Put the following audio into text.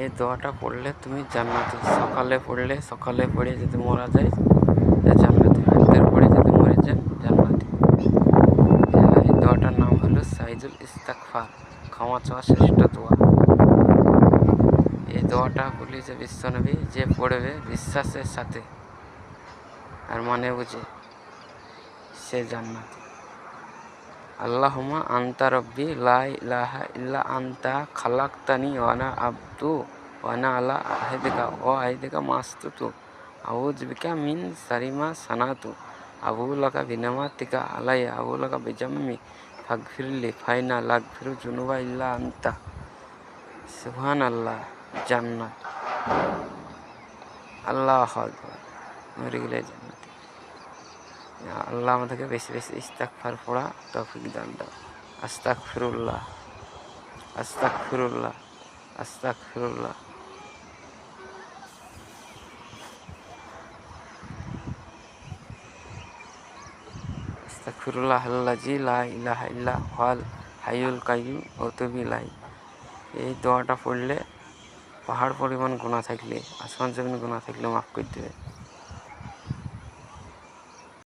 এই দোয়াটা পড়লে তুমি জান্নাতে, সকালে পড়লে সকালে পড়ে যদি মরা যায় জান্নাতে, রাতের পড়ে যদি মরে যান জান্নাতে। এই দোয়াটার নাম হলো সাইজুল ইস্তাকফার ক্ষমা চাওয়া শ্রেষ্ঠ দোয়া। এই দোয়াটা বলি যে বিশ্বনবী যে পড়বে বিশ্বাসের সাথে আর মানে বুঝে সে জান্নাতি। আল্লাহুমা আন্তা রব্বি, লা ইলাহা ইল্লা আন্তা খালাকতানি ওয়ানা আব্দু ওয়ানা আলা আহেদিকা ও আহেদিকা মাস্তুতু। আউযু বিকা মিন সারিমা সানাতু। আবু লাকা বিনামাতিকা আলাইয়া আবু লাকা বিজাম্মি। ফাগফিরলি, ফাইনা লাগফিরু জুনুবা ইল্লা আন্তা। সুহান আল্লাহ জান্নাত। আল্লাহ মরে গেলে জান্নাতি। আল্লাহ আমাদেরকে বেশি বেশি ইস্তাকফার পড়া তৌফিক দান দাও। আস্তাক ফিরুল্লাহ আস্তাক ফিরুল্লাহ আস্তাক ফিরুল্লাহ আস্তাগফিরুল্লাহ আল্লাজি লা ইলাহা ইল্লা কাইয়ুম ওয়া তুবু ইলাইহি। এই দোয়াটা পড়লে পাহাড় পরিমাণ গুনাহ থাকলে, আসমান জমিন গুনাহ থাকলে মাফ করে দেবে।